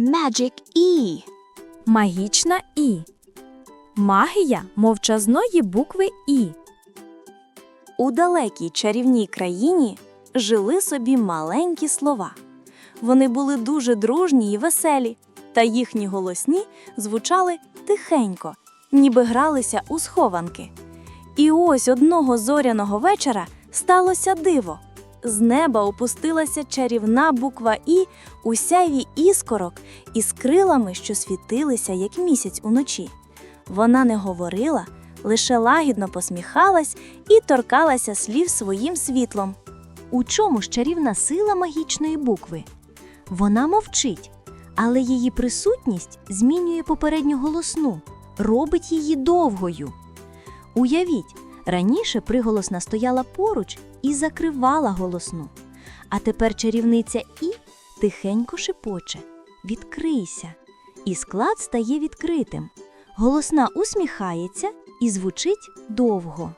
Magic E. Магічна І. Магія мовчазної букви І. У далекій чарівній країні жили собі маленькі слова. Вони були дуже дружні й веселі, та їхні голосні звучали тихенько, ніби гралися у схованки. І ось одного зоряного вечора сталося диво. З неба опустилася чарівна буква І у сяйві іскорок із крилами, що світилися, як місяць уночі. Вона не говорила, лише лагідно посміхалась і торкалася слів своїм світлом. У чому ж чарівна сила магічної букви? Вона мовчить, але її присутність змінює попередню голосну, робить її довгою. Уявіть, раніше приголосна стояла поруч і закривала голосну. А тепер чарівниця І тихенько шепоче Відкрийся. І склад стає відкритим. Голосна усміхається і звучить довго.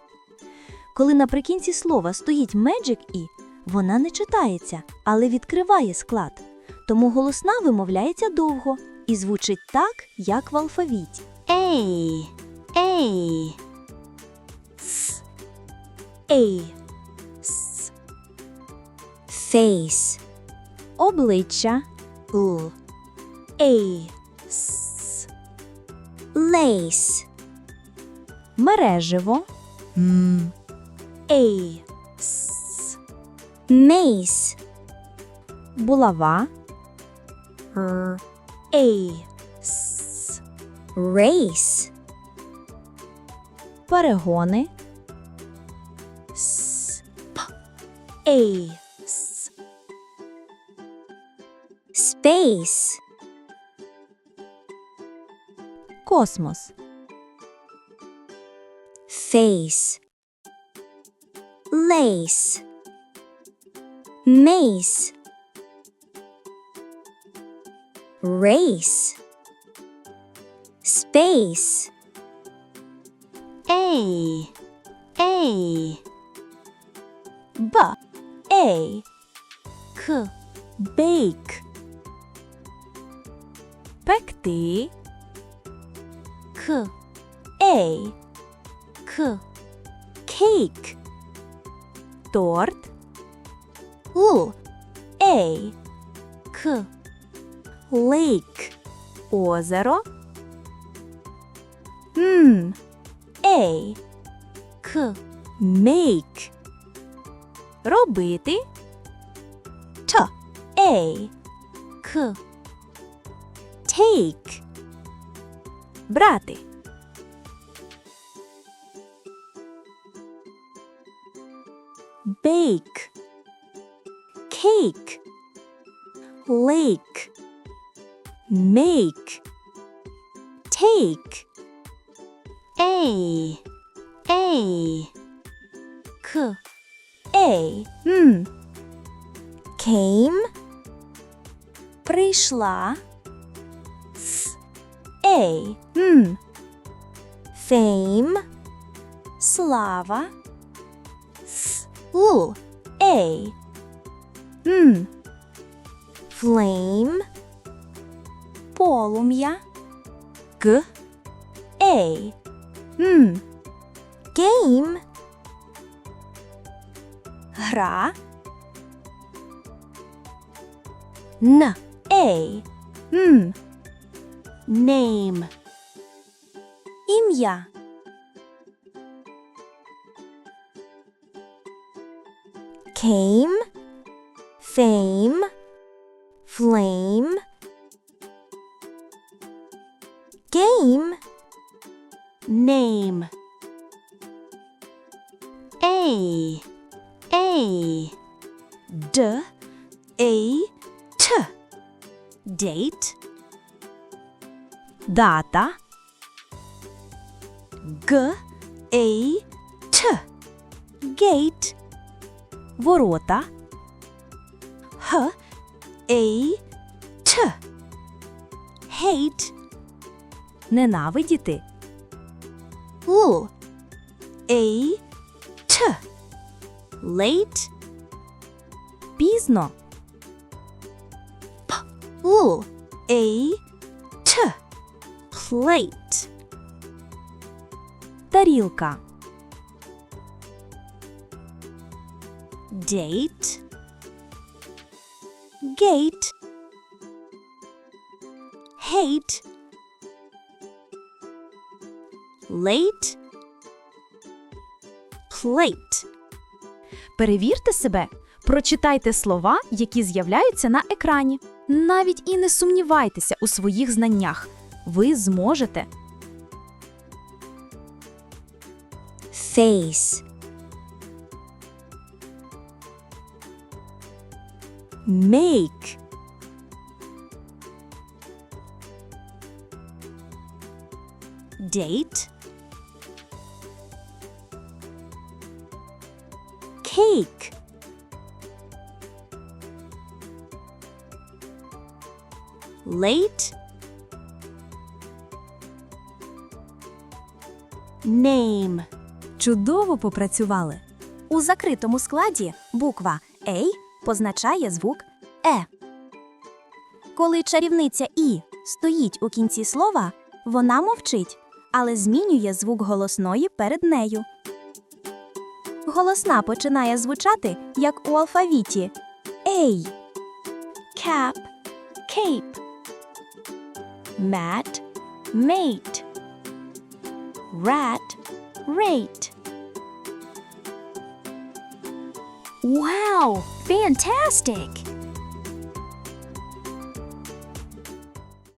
Коли наприкінці слова стоїть Magic І, вона не читається, але відкриває склад. Тому голосна вимовляється довго і звучить так, як в алфавіті. Ей, ей. С. Ей. Face. Обличчя. Л. Ей. С. Lace. Мереживо. Ей. С. Mace. Булава. Р. Ей. С. Race. Перегони. Ей. С. Space. Космос. Face. Lace. Mace. Race. Space. Ей. Ей. Б. Ей. К. Бейк. Пекти. К. Ей. К. Кейк. Торт. Л. Ей. К. Лейк. Озеро. М. Ей. К. Мейк. Робити. Т. Ей. К. Take. Брати. Bake. Cake. Lake. Make. Take. A. A. K. A. М. Came. Прийшла. С. A. М. Fame. Слава. С. Л. A. М. Flame. Полум'я. Г. A. М. Game. Гра. Н. A. М. Name. Ім'я. Came. Fame. Flame. Game. Name. A. A. D. A. T. Date. Дата. G. A. T. Gate. Ворота. H. A. T. Hate. Ненавидіти. L. A. T. Late. Пізно. L. A T plate тарілка, date gate hate late plate Перевірте себе, прочитайте слова, які з'являються на екрані. Навіть і не сумнівайтеся у своїх знаннях. Ви зможете. face, make date cake late name Чудово попрацювали. У закритому складі буква «ей» позначає звук Е. Коли чарівниця І стоїть у кінці слова, вона мовчить, але змінює звук голосної перед нею. Голосна починає звучати, як у алфавіті Ей. Cap, cape. Mat, mate. Rat, rate. Wow, fantastic!